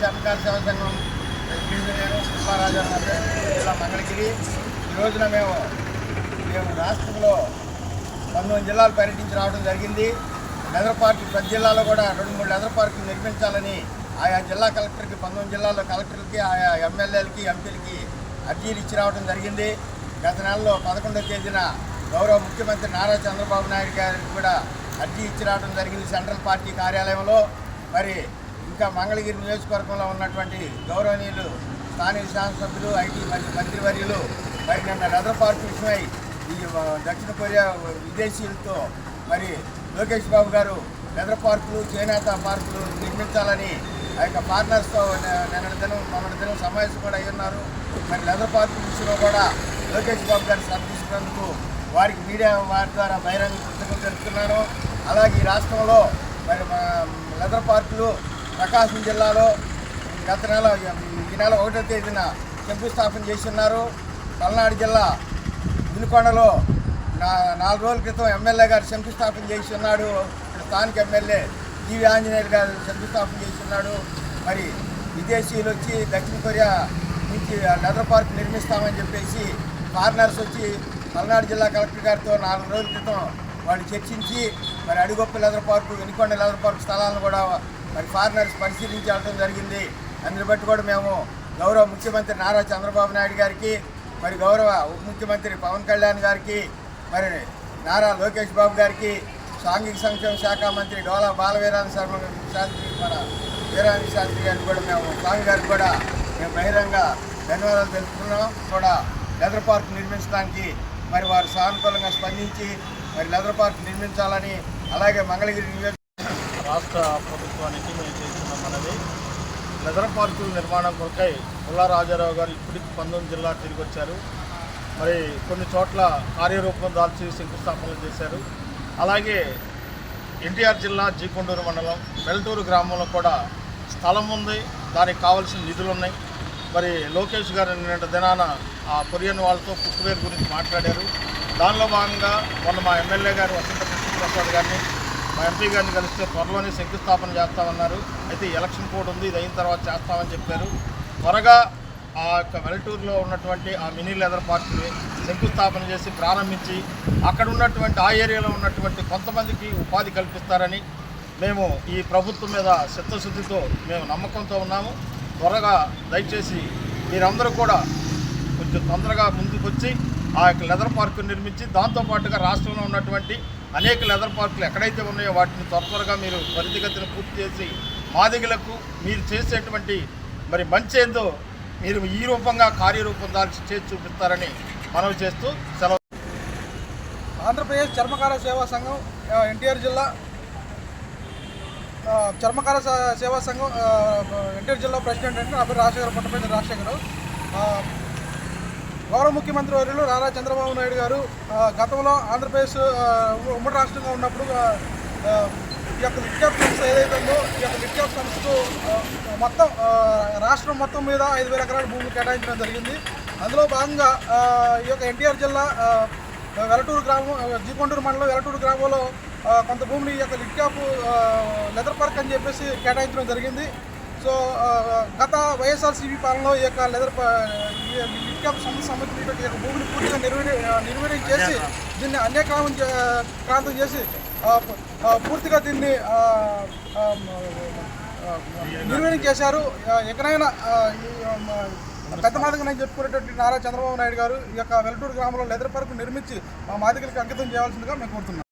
చర్మకార సేవ సంఘం నేను పుష్పరాజు జిల్లా మంగళగిరి. ఈ రోజున మేము మేము రాష్ట్రంలో పంతొమ్మిది జిల్లాలు పర్యటించి రావడం జరిగింది. లెదర్ పార్క్ ప్రతి జిల్లాలో కూడా రెండు మూడు లెదర్ పార్కులు నిర్మించాలని ఆయా జిల్లా కలెక్టర్కి పంతొమ్మిది జిల్లాల్లో కలెక్టర్లకి ఆయా ఎమ్మెల్యేలకి ఎంపీలకి అర్జీలు ఇచ్చి రావడం జరిగింది. గత నెలలో పదకొండవ తేదీన గౌరవ ముఖ్యమంత్రి నారా చంద్రబాబు నాయుడు గారికి కూడా అర్జీ ఇచ్చి రావడం జరిగింది సెంట్రల్ పార్టీ కార్యాలయంలో. మరి ఇంకా మంగళగిరి నియోజకవర్గంలో ఉన్నటువంటి గౌరవనీయులు స్థానిక శాసనసభ్యులు ఐటీ మంత్రి మంత్రివర్యులు మరి నిన్న లెదర్ పార్క్ విషయమై ఈ దక్షిణ కొరియా విదేశీయులతో మరి లోకేష్ బాబు గారు లెదర్ పార్కులు చేనేత పార్కులు నిర్మించాలని ఆ యొక్క పార్ట్నర్స్తో నిన్న దినం మొన్నటి దినం సమావేశం కూడా అయి ఉన్నారు. మరి లెదర్ పార్క్ విషయంలో కూడా లోకేష్ బాబు గారు శ్రద్ధ వారికి మీడియా వారి ద్వారా బహిరంగ కృతజ్ఞతలు తెలుపుతున్నాను. అలాగే ఈ రాష్ట్రంలో మరి మా లెదర్ పార్కులు ప్రకాశం జిల్లాలో గత నెల ఈ నెల ఒకటో తేదీన శంకుస్థాపన చేసి ఉన్నారు పల్నాడు జిల్లా వినుకొండలో నా నాలుగు రోజుల క్రితం ఎమ్మెల్యే గారు శంకుస్థాపన చేసి ఉన్నాడు స్థానిక ఎమ్మెల్యే జీవి ఆంజనేయులు గారు శంకుస్థాపన చేసి ఉన్నాడు మరి విదేశీయులు వచ్చి దక్షిణ కొరియా నుంచి లెదర్ పార్క్ నిర్మిస్తామని చెప్పేసి ఫారినర్స్ వచ్చి పల్నాడు జిల్లా కలెక్టర్ గారితో నాలుగు రోజుల క్రితం వాళ్ళు చర్చించి మరి అడిగొప్ప leather park Vinukonda leather park స్థలాలను కూడా మరి ఫారినర్స్ పరిశీలించడం జరిగింది. అందుని బట్టి కూడా మేము గౌరవ ముఖ్యమంత్రి నారా చంద్రబాబు నాయుడు గారికి మరి గౌరవ ఉప ముఖ్యమంత్రి పవన్ కళ్యాణ్ గారికి మరి నారా లోకేష్ బాబు గారికి సాంఘిక సంక్షేమ శాఖ మంత్రి డోలా బాలవీరాణ శర్మ శాస్త్రి మన వీరాణి శాస్త్రి గారికి కూడా మేము స్వామి గారికి కూడా మేము బహిరంగ ధన్యవాదాలు తెలుపుతున్నాం. కూడా లెదర్ పార్క్ నిర్మించడానికి మరి వారు సానుకూలంగా స్పందించి మరి లెదర్ పార్క్ నిర్మించాలని అలాగే మంగళగిరి రాష్ట్ర ప్రభుత్వానికి మేము చేస్తున్న మనవి నగర పార్కుల నిర్మాణం కొరకై పుల్లా రాజారావు గారు ఇప్పటికి పంతొమ్మిది జిల్లా తిరిగి వచ్చారు. మరి కొన్ని చోట్ల కార్యరూపం దాల్చి శంకుస్థాపనలు చేశారు. అలాగే ఎన్టీఆర్ జిల్లా జీకొండూరు మండలం వెల్టూరు గ్రామంలో కూడా స్థలం ఉంది. దానికి కావాల్సిన నిధులు ఉన్నాయి. మరి లోకేష్ గారు నిన్నటి దినాన ఆ కొరియన్ వాళ్ళతో ఫుట్వేర్ గురించి మాట్లాడారు. దానిలో భాగంగా మొన్న మా ఎమ్మెల్యే గారు వసంత కృష్ణప్రసాద్ గారిని ఎంపీ గారిని కలిస్తే త్వరలోనే శంకుస్థాపన చేస్తామన్నారు. అయితే ఎలక్షన్ కోడ్ ఉంది ఇది అయిన తర్వాత చేస్తామని చెప్పారు. త్వరగా ఆ యొక్క వెల్టూరులో ఉన్నటువంటి ఆ మినీ లెదర్ పార్క్ని శంకుస్థాపన చేసి ప్రారంభించి అక్కడ ఉన్నటువంటి ఆ ఏరియాలో ఉన్నటువంటి కొంతమందికి ఉపాధి కల్పిస్తారని మేము ఈ ప్రభుత్వం మీద చిత్తశుద్ధితో మేము నమ్మకంతో ఉన్నాము. త్వరగా దయచేసి మీరందరూ కూడా కొంచెం తొందరగా ముందుకొచ్చి ఆ యొక్క లెదర్ పార్కు నిర్మించి దాంతోపాటుగా రాష్ట్రంలో ఉన్నటువంటి అనేక లెదర్ పార్కులు ఎక్కడైతే ఉన్నాయో వాటిని త్వర త్వరగా మీరు త్వరితగతిన పూర్తి చేసి మాదిగలకు మీరు చేసేటువంటి మరి మంచి ఏందో మీరు ఈ రూపంగా కార్యరూపం దాల్చి చేసి చూపిస్తారని మనవి చేస్తూ సెలవు. ఆంధ్రప్రదేశ్ చర్మకార సేవా సంఘం ఎన్టీఆర్ జిల్లా చర్మకార సేవా సంఘం ఎన్టీఆర్ జిల్లా ప్రెసిడెంట్ అంటే నా పేరు రాజశేఖర్ పట్టపల్లి రాజశేఖర్ గౌరవ ముఖ్యమంత్రి వర్యులు నారా చంద్రబాబు నాయుడు గారు గతంలో ఆంధ్రప్రదేశ్ ఉమ్మడి రాష్ట్రంగా ఉన్నప్పుడు ఈ యొక్క లిట్కాప్ సంస్థ ఏదైతే ఉందో ఈ యొక్క లిట్కాప్ సంస్థకు మొత్తం రాష్ట్రం మొత్తం మీద ఐదు వేల ఎకరాల భూములు కేటాయించడం జరిగింది. అందులో భాగంగా ఈ యొక్క ఎన్టీఆర్ జిల్లా వెలటూరు గ్రామం జీకొండూరు మండలం వెలటూరు గ్రామంలో కొంత భూమిని ఈ యొక్క లిట్కాప్ లెదర్ పార్క్ అని చెప్పేసి కేటాయించడం జరిగింది. సో గత వైఎస్ఆర్సీపీ పాలనలో ఈ యొక్క లెదర్ ప- ఈ లిట్కాప్ సంస్థ సంబంధించిన ఈ యొక్క భూమిని పూర్తిగా నిర్వీర్య నిర్వీర్యం చేసి దీన్ని అన్యక్రామం చే- క్రాంతం చేసి పూర్తిగా దీన్ని నిర్వీర్యం చేశారు. ఎక్కడైనా పెద్ద మాదిగా నేను చెప్పుకునేటువంటి నారా చంద్రబాబు నాయుడు గారు ఈ యొక్క వెలటూరు గ్రామంలో లెదర్ పార్క్ నిర్మించి మా మాదిగలకు అంకితం చేయాల్సిందిగా మేము కోరుతున్నాం.